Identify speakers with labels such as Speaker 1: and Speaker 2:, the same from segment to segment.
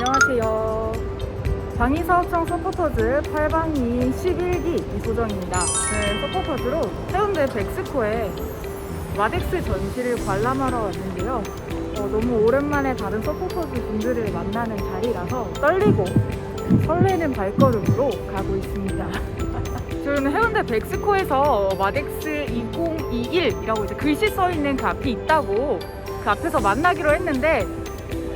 Speaker 1: 안녕하세요. 방위사업청 서포터즈 8방위 11기 이소정입니다. 네, 서포터즈로 해운대 백스코에 마덱스 전시를 관람하러 왔는데요. 어, 너무 오랜만에 다른 서포터즈 분들을 만나는 자리라서 떨리고 설레는 발걸음으로 가고 있습니다. 저는 해운대 백스코에서 마덱스 2021이라고 이제 글씨 써 있는 그 앞이 있다고 그 앞에서 만나기로 했는데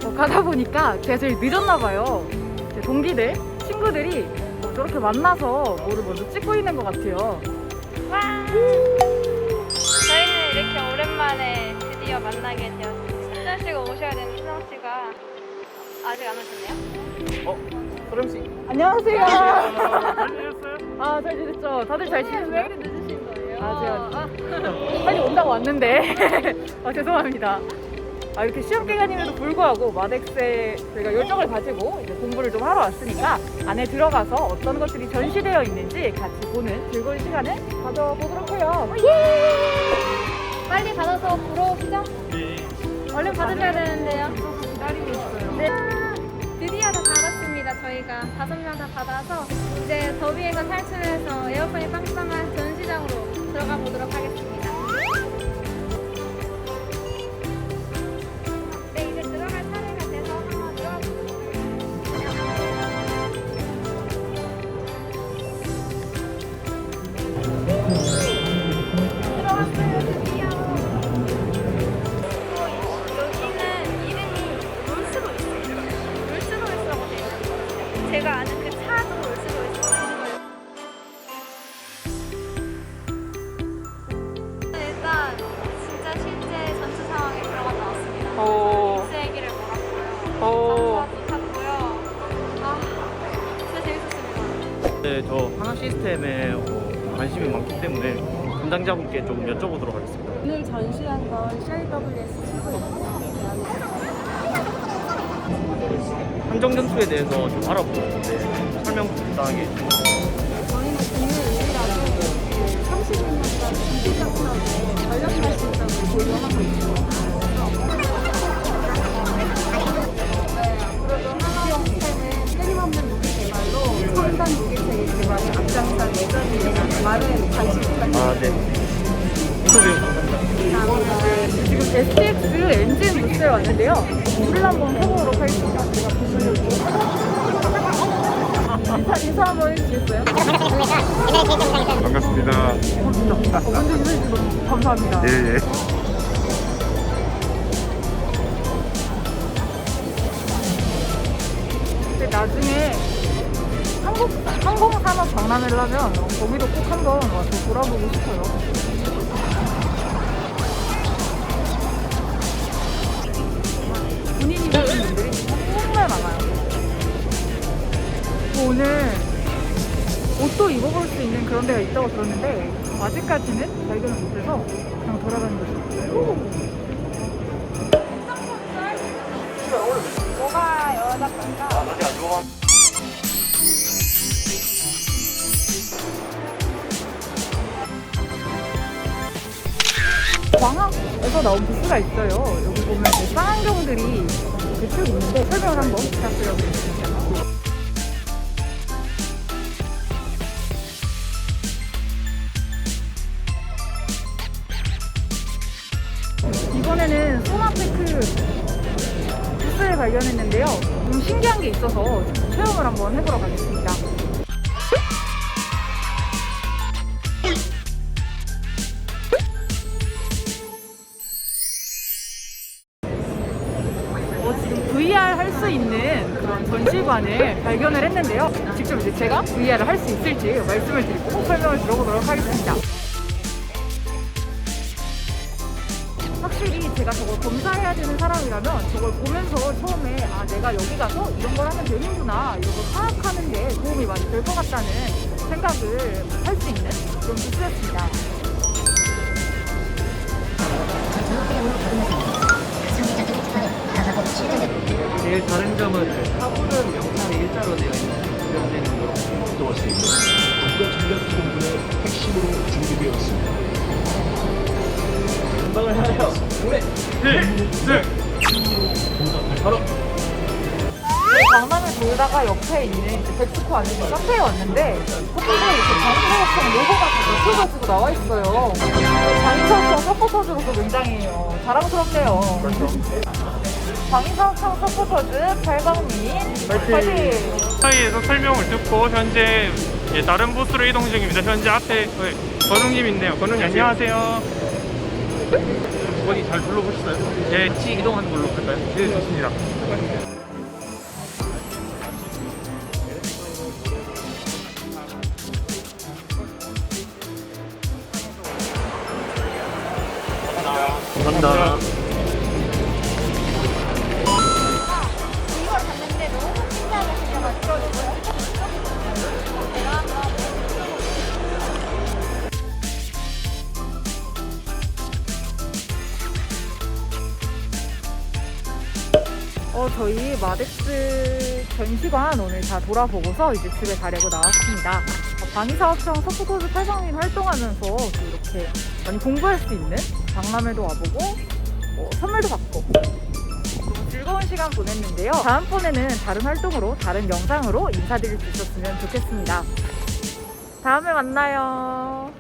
Speaker 1: 어, 가다 보니까 제가 제일 늦었나 봐요. 제 동기들, 친구들이 어, 저렇게 만나서 뭐를 먼저 찍고 있는 것 같아요.
Speaker 2: 저희는 이렇게 오랜만에 드디어 만나게 되었습니다. 수정 씨가 오셔야 되는 수정 씨가 아직 안 오셨네요.
Speaker 3: 어? 소령 씨.
Speaker 1: 안녕하세요.
Speaker 3: 잘 지냈어요?
Speaker 1: 아, 잘 지냈죠? 다들 잘 지냈어요?
Speaker 2: 이렇게 늦으신 거예요?
Speaker 1: 아, 제가 빨리 온다고 왔는데. 아, 죄송합니다. 아, 이렇게 시험 기간임에도 불구하고 마덱스에 저희가 열정을 가지고 이제 공부를 좀 하러 왔으니까 안에 들어가서 어떤 것들이 전시되어 있는지 같이 보는 즐거운 시간을 가져보도록 해요.
Speaker 2: 빨리 받아서 보러 오시죠.
Speaker 3: 네.
Speaker 2: 얼른 받으셔야 되는데요. 저희가 다섯 명 다 받아서 이제 더위에서 탈출해 제가 아는 그 차도 롤스로이스라고 일단 진짜 실제 전투 상황에 들어갔다 왔습니다.
Speaker 1: 오.
Speaker 2: 스 얘기를 몰았고요.
Speaker 1: 오.
Speaker 2: 전투도 탔고요. 아, 진짜 재밌었습니다.
Speaker 3: 네, 저 하나 시스템에 어, 관심이 많기 때문에 담당자분께 좀 여쭤보도록 하겠습니다.
Speaker 4: 오늘 전시한 건 CIWS 79입 니다.
Speaker 3: 항정전투에 대해서 좀 알아보고 있는데 설명 해주세요.
Speaker 4: 저희는 국내 유일하게 그 32년간 전시작품하고 전략 발전점을 보유하고 있습니다. 네, 앞으로도 하나형 시스템은 끊임없는 무기 개발로 첨단 무기체계 개발에 앞장설 예정입니다. 많은 관심 부탁드립니다.
Speaker 3: 아, 네.
Speaker 1: 지금 STX 엔진 부스에 왔는데요. 물을 한번 펴보도록 하겠습니다. 제가 보시려고. 인사, 인사 한번 해주시겠어요?
Speaker 5: 반갑습니다.
Speaker 1: 어, 진짜. 어, 먼저 인사해주셔서 너무 감사합니다.
Speaker 5: 예, 예.
Speaker 1: 근데 나중에 한국, 항공산업 박람회를 하면 거기도 꼭 한번 와서 돌아보고 싶어요. 그런 데가 있다고 들었는데 아직까지는 발견을 못해서 그냥 돌아가는 거죠. 뭐가 여자 건가?
Speaker 3: 아직 안 좋아.
Speaker 1: 광학에서 나온 부스가 있어요. 여기 보면 이제 쌍안경들이 이렇게 쭉 있는데 설명을 한번 부탁드려보겠습 발견했는데요. 좀 신기한 게 있어서 체험을 한번 해보러 가겠습니다. 어, 지금 VR 할 수 있는 그런 전시관을 발견을 했는데요. 직접 이제 제가 VR을 할 수 있을지 말씀을 드리고 설명을 들어보도록 하겠습니다. 확실히 제가 저걸 검사해야 되는 사람이라면 저걸 보면서 처음에 아 내가 여기 가서 이런 걸 하면 되는구나 이런 걸 파악하는 게 도움이 많이 될 것 같다는 생각을 할 수 있는 그런 부스였습니다.
Speaker 3: 제일 다른 점은 사부는 명판이 일자로 되어 있는 적용되는 거로
Speaker 6: 또수 있는 국가전략기본부의 핵심으로 준비되었습니다.
Speaker 3: 전방을 하여 바로
Speaker 1: 강남을 돌다가 옆에 있는 이제 백스코 안에 있는 카페에 왔는데 커피숍에 이렇게 장사업청 로고가 다 붙여가지고 나와 있어요. 장사업청 서포터즈로서 굉장히 어, 자랑스럽네요. 장사업청 서포터즈 팔방민 화이팅!
Speaker 5: 사이에서 설명을 듣고 현재 예, 다른 부스로 이동 중입니다. 현재 앞에 어, 건웅님 있네요. 건웅님 안녕하세요.
Speaker 3: 어디 잘 둘러보셨어요?
Speaker 5: 예,
Speaker 3: 같이 이동하는 걸로 할까요?
Speaker 5: 네, 좋습니다.
Speaker 3: 감사합니다
Speaker 2: 이걸
Speaker 1: 어, 저희 마덱스 전시관 오늘 다 돌아보고서 이제 집에 가려고 나왔습니다. 어, 방위사업청 서포터즈 팔방민 활동하면서 또 이렇게 많이 공부할 수 있는 박람회도 와보고 뭐 선물도 받고 너무 즐거운 시간 보냈는데요. 다음번에는 다른 활동으로 다른 영상으로 인사드릴 수 있었으면 좋겠습니다. 다음에 만나요.